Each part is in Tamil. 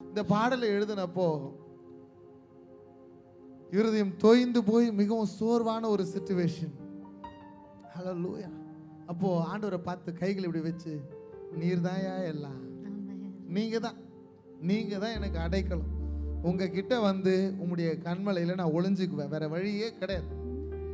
இந்த பாடலை எழுதினப்போ இருதயம் தோய்ந்து போய் மிகவும் சோர்வான ஒரு சுச்சுவேஷன் ஹலோ லூயா அப்போ ஆண்டவரை பார்த்து கைகள் இப்படி வச்சு நீர் எல்லாம்? நீங்க தான் நீங்க தான் எனக்கு அடைக்கலம். உங்ககிட்ட வந்து உங்களுடைய கண்மலையில நான் ஒளிஞ்சுக்குவேன். வேற வழியே கிடையாது.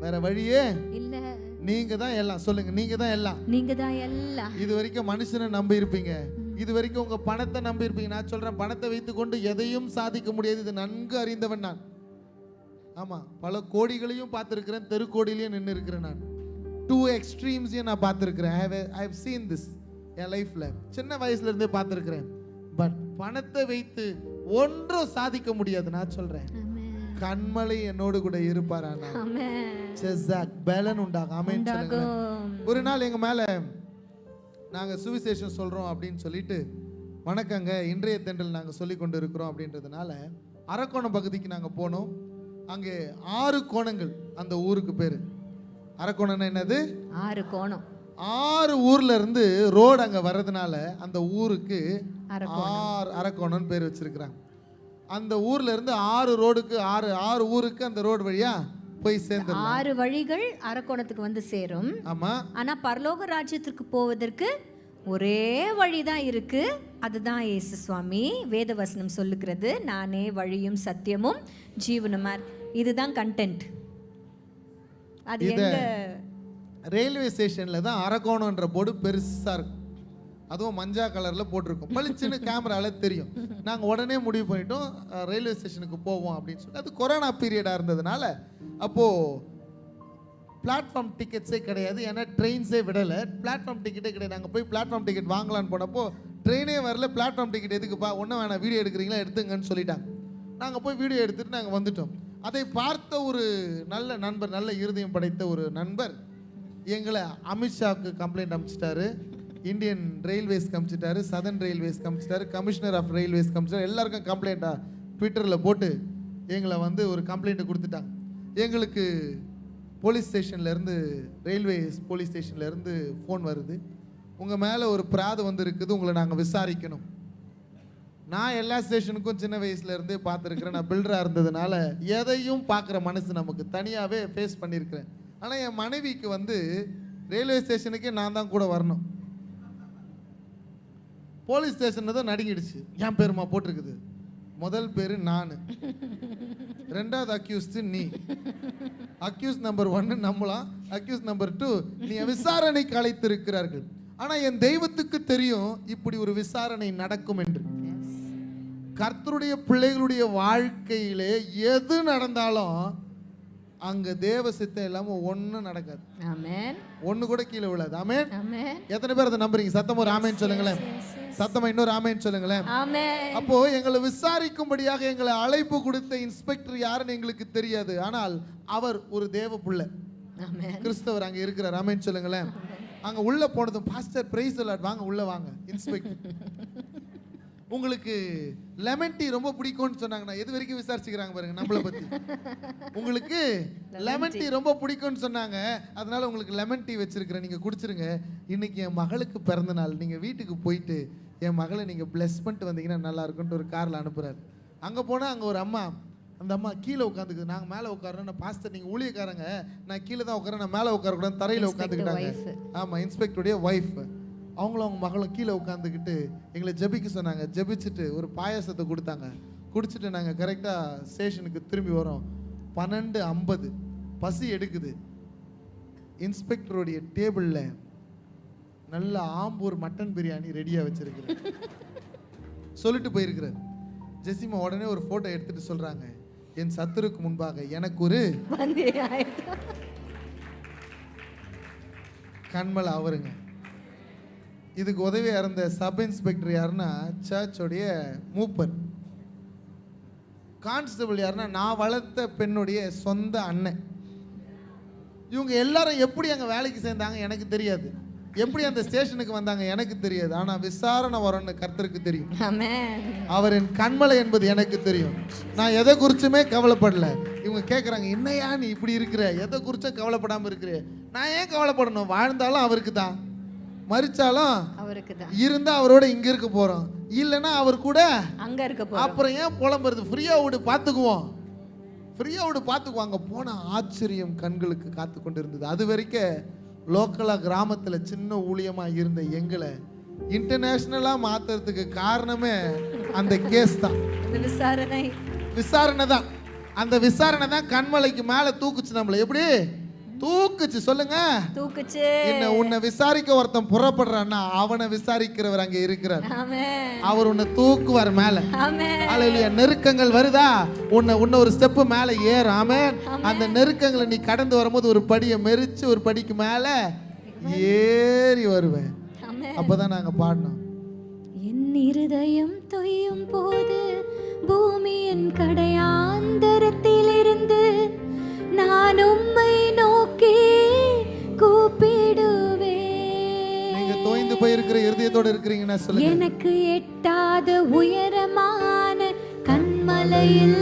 வேற வழியே இல்ல. நீங்க தான் எல்லாம். சொல்லுங்க நீங்க தான் எல்லாம். நீங்க தான் எல்லாம். இது வரைக்கும் மனுஷனை நம்பி இருப்பீங்க. இது வரைக்கும் உங்க பணத்தை நம்பி இருப்பீங்க நான் சொல்றேன் பணத்தை வைத்துக்கொண்டு எதையும் சாதிக்க முடியாது. இது நன்கு அறிந்தவன் நான். ஆமா பல கோடிகளையும் பார்த்துருக்கிறேன் தெருக்கோடியிலையும் நின்று இருக்கிறேன் நான் டூ எக்ஸ்ட்ரீம்ஸையும் நான் பார்த்துருக்கிறேன். ஐ ஹவ் சீன் திஸ் என் லைஃப்ல சின்ன வயசுல இருந்தே பார்த்துருக்கிறேன். பட் பணத்தை வைத்து ஒன்றும் சாதிக்க முடியாது நான் சொல்றேன். கண்மலை என்னோடு கூட இருப்பார் ஆனா பேலன் உண்டாகும். ஒரு நாள் எங்க மேல நாங்க சுவிசேஷம் சொல்றோம் அப்படின்னு சொல்லிட்டு வணக்கங்க இன்றைய தென்றல் நாங்க சொல்லி கொண்டு இருக்கிறோம் அப்படின்றதுனால அரக்கோணம் பகுதிக்கு நாங்க போனோம். அங்கே ஆறு கோணங்கள் அந்த ஊருக்கு பேரு. அரக்கோணம்னா என்னது? ஆறு கோணம். ஆறு ஊர்ல இருந்து ரோடு அங்க வர்றதுனால அந்த ஊருக்கு. ஆறு அரக்கோணம்னு பேர் வச்சிருக்கிறாங்க. அந்த ஊர்ல இருந்து ஆறு ரோடுக்கு ஆறு ஆறு ஊருக்கு அந்த ரோடு வழியா போய் சேர்ந்துடலாம். ஆறு வழிகள் அரக்கோணத்துக்கு வந்து சேரும். ஆமா. ஆனா பரலோக ராஜ்யத்திற்கு போவதற்கு ஒரே வழிதான் இருக்கு. அதுதான் இயேசு சுவாமி வேத வசனம் சொல்லுகிறது. நானே வழியும் சத்தியமும் ஜீவனுமா இதுதான் கண்டென்ட் அது எங்க? ரயில்வே ஸ்டேஷன்ல தான் அரக்கோணம்ன்ற போர்டு பெருசா இருக்கும். அதுவும் மஞ்சா கலர்ல போட்டிருக்கும். பளிச்சுன்னு கேமரால தெரியும். நாங்கள் உடனே முடிவு பண்ணிட்டோம் ரயில்வே ஸ்டேஷனுக்கு போவோம் அப்படின்னு சொல்லிட்டு அது கொரோனா பீரியடாக இருந்ததுனால அப்போது பிளாட்ஃபார்ம் டிக்கெட்ஸே கிடையாது. ஏன்னா ட்ரெயின்ஸே விடலை. பிளாட்ஃபார்ம் டிக்கெட்டே கிடையாது. நாங்கள் போய் பிளாட்ஃபார்ம் டிக்கெட் வாங்கலான்னு போனப்போ ட்ரெயினே வரல பிளாட்ஃபார்ம் டிக்கெட் எதுக்குப்பா? ஒன்றும் வேணாம் வீடியோ எடுக்கிறீங்களா? எடுத்துங்கன்னு சொல்லிட்டாங்க. நாங்கள் போய் வீடியோ எடுத்துகிட்டு நாங்கள் வந்துட்டோம். அதை பார்த்த ஒரு நல்ல நண்பர் நல்ல இருதயம் படைத்த ஒரு நண்பர் எங்களை அமித்ஷாவுக்கு கம்ப்ளைண்ட் அனுப்பிச்சிட்டாரு இந்தியன் ரயில்வேஸ் அனுப்பிச்சிட்டாரு சதன் ரயில்வேஸ் அனுப்பிச்சிட்டாரு கமிஷனர் ஆஃப் ரயில்வேஸ் அனுப்பிச்சிட்டாரு எல்லாருக்கும் கம்ப்ளைண்ட்டாக ட்விட்டரில் போட்டு எங்களை வந்து ஒரு கம்ப்ளைண்ட்டு கொடுத்துட்டாங்க. எங்களுக்கு போலீஸ் ஸ்டேஷன்லேருந்து ரயில்வேஸ் போலீஸ் ஸ்டேஷன்லேருந்து ஃபோன் வருது. உங்கள் மேலே ஒரு பிராது வந்து இருக்குது உங்களை நாங்கள் விசாரிக்கணும். நான் எல்லா ஸ்டேஷனுக்கும் சின்ன வயசுலேருந்தே பார்த்துருக்குறேன். நான் பில்டராக இருந்ததுனால எதையும் பார்க்குற மனசு நமக்கு தனியாகவே ஃபேஸ் பண்ணியிருக்கிறேன். ஆனால் என் மனைவிக்கு வந்து ரயில்வே ஸ்டேஷனுக்கே நான் தான் கூட வரணும். போலீஸ் ஸ்டேஷனில் தான் நடுங்கிடுச்சு. என் பேருமா போட்டிருக்குது. முதல் பேர் நான். ரெண்டாவது அக்யூஸ்டு நீ. அக்யூஸ் நம்பர் ஒன்னு நம்பலாம் அக்யூஸ் நம்பர் டூ நீ விசாரணைக்கு அழைத்திருக்கிறார்கள் ஆனா என் தெய்வத்துக்கு தெரியும் இப்படி ஒரு விசாரணை நடக்கும் என்று. கர்த்தருடைய பிள்ளைகளுடைய வாழ்க்கையிலே எது நடந்தாலும் அங்க தேவ சித்தம் இல்லாம ஒண்ணும் நடக்காது. ஆமென் ஒண்ணு கூட கீழே விழாது. ஆமென் ஆமென் எத்தனை பேர் அதை நம்புறீங்க? சத்தம் ஒரு ஆமேன்னு சொல்லுங்களேன். சத்தமா இன்னொரு ஆமேன்னு சொல்லுங்களேன். அப்போ எங்களை விசாரிக்கும்படியாக எங்களை அழைப்பு கொடுத்த இன்ஸ்பெக்டர் யாருன்னு எங்களுக்கு தெரியாது. ஆனால் அவர் ஒரு தேவ புள்ள கிறிஸ்தவர் அங்க இருக்கிறார். ஆமென்னு சொல்லுங்களேன். அங்க உள்ள போனதும் பாஸ்டர் பிரைஸ் வாங்க உள்ள வாங்க இன்ஸ்பெக்டர் உங்களுக்கு லெமன் டீ ரொம்ப பிடிக்கும்னு சொன்னாங்கன்னா எது வரைக்கும் விசாரிச்சுக்கிறாங்க பாருங்க நம்மளை பத்தி. உங்களுக்கு லெமன் டீ ரொம்ப பிடிக்கும்னு சொன்னாங்க. அதனால உங்களுக்கு லெமன் டீ வச்சிருக்கிறேன். நீங்க குடிச்சிருங்க. இன்னைக்கு என் மகளுக்கு பிறந்த நாள். நீங்க வீட்டுக்கு போயிட்டு என் மகளை நீங்க bless பண்ணிட்டு வந்தீங்கன்னா நல்லா இருக்கும்ட்டு ஒரு கார்ல அனுப்புறாரு. அங்க போனா அங்க ஒரு அம்மா அந்த அம்மா கீழே உட்காந்துக்குது. நாங்க மேலே உட்காரோம் நான் பாஸ்டர் நீங்க ஊழியக்காரங்க. நான் கீழே தான் உட்காரேன் நான் மேலே உட்காரக்கூடாது தரையில உட்காந்துக்கிட்டாங்க. wife. ஆமா இன்ஸ்பெக்டருடைய ஒய்ஃப் அவங்களும் அவங்க மகளும் கீழே உட்காந்துக்கிட்டு எங்களை ஜெபிக்க சொன்னாங்க. ஜெபிச்சுட்டு ஒரு பாயாசத்தை கொடுத்தாங்க. குடிச்சிட்டு நாங்கள் கரெக்டாக ஸ்டேஷனுக்கு திரும்பி வரோம். பன்னெண்டு ஐம்பது. பசி எடுக்குது. இன்ஸ்பெக்டருடைய டேபிளில் நல்ல ஆம்பூர் மட்டன் பிரியாணி ரெடியாக வச்சிருக்கிறேன் சொல்லிட்டு போயிருக்கிறார். ஜெசிமா உடனே ஒரு ஃபோட்டோ எடுத்துட்டு சொல்கிறாங்க என் சத்துருக்கு முன்பாக எனக்கு ஒரு. கண்மல் அவருங்க இதுக்கு உதவியா இருந்த சப் இன்ஸ்பெக்டர் யாருன்னா சர்ச்சோடைய மூப்பர். கான்ஸ்டபிள் யாருன்னா நான் வளர்த்த பெண்ணுடைய சொந்த அண்ணன். இவங்க எல்லாரும் எப்படி அங்க வேலைக்கு சேர்ந்தாங்க எனக்கு தெரியாது. எப்படி அந்த ஸ்டேஷனுக்கு வந்தாங்க எனக்கு தெரியாது. ஆனா விசாரணை வரும்னு கர்த்தருக்கு தெரியும். அவரின் கண்மலை என்பது எனக்கு தெரியும். நான் எதை குறிச்சுமே கவலைப்படல. இவங்க கேட்குறாங்க என்னையா நீ இப்படி இருக்கிற? எதை குறிச்சும் கவலைப்படாம இருக்கிற? நான் ஏன் கவலைப்படணும்? வாழ்ந்தாலும் அவருக்கு தான் மறிச்சாலும் அவருக்கு தான் இருந்தா அவரோட இங்க இருக்க போறோம். இல்லைன்னா அவர் கூட அங்க இருக்க போறோம். அப்புறம் ஏன் புலம்புறது? ஃப்ரீயா விடு பார்த்துக்குவோம் ஃப்ரீயா விடு பார்த்துக்குவோம் அங்க போன ஆச்சரியம் கண்களுக்கு காத்து கொண்டு இருந்தது அது வரைக்கும் லோக்கலா கிராமத்துல சின்ன ஊழியமா இருந்த எங்களை இன்டர்நேஷ்னலா மாத்துறதுக்கு காரணமே அந்த கேஸ் தான். விசாரணை. விசாரணை தான். அந்த விசாரணை தான் கண்மலைக்கு மேல தூக்குச்சு நம்மளை. எப்படி? தூக்குச்சு சொல்லுங்க. தூக்குச்சு. என்ன உன்னை விசாரிக்க ஒருத்தன் புறப்படுறான்னா அவனை விசாரிக்கிறவர் அங்க இருக்கிறார். அவர் உன்னை தூக்குவார் மேல. அல்லேலூயா நெருக்கங்கள் வருதா? உன்னை உன்னை ஒரு ஸ்டெப்பு மேல ஏறும் ஆமென். அந்த நெருக்கங்களை நீ கடந்து வரும்போது ஒரு படியை மெரிச்சு ஒரு படிக்கு மேல ஏறி வருவேன். அப்பதான் நாங்க பாடினோம் என் இருதயம் தொய்யும் போது பூமியின் கடையாந்தரத்திலிருந்து போயிருக்கிற இருக்கிறீங்கன்னா சொல்லுங்க. எனக்கு எட்டாத உயரமான கண்மலையில்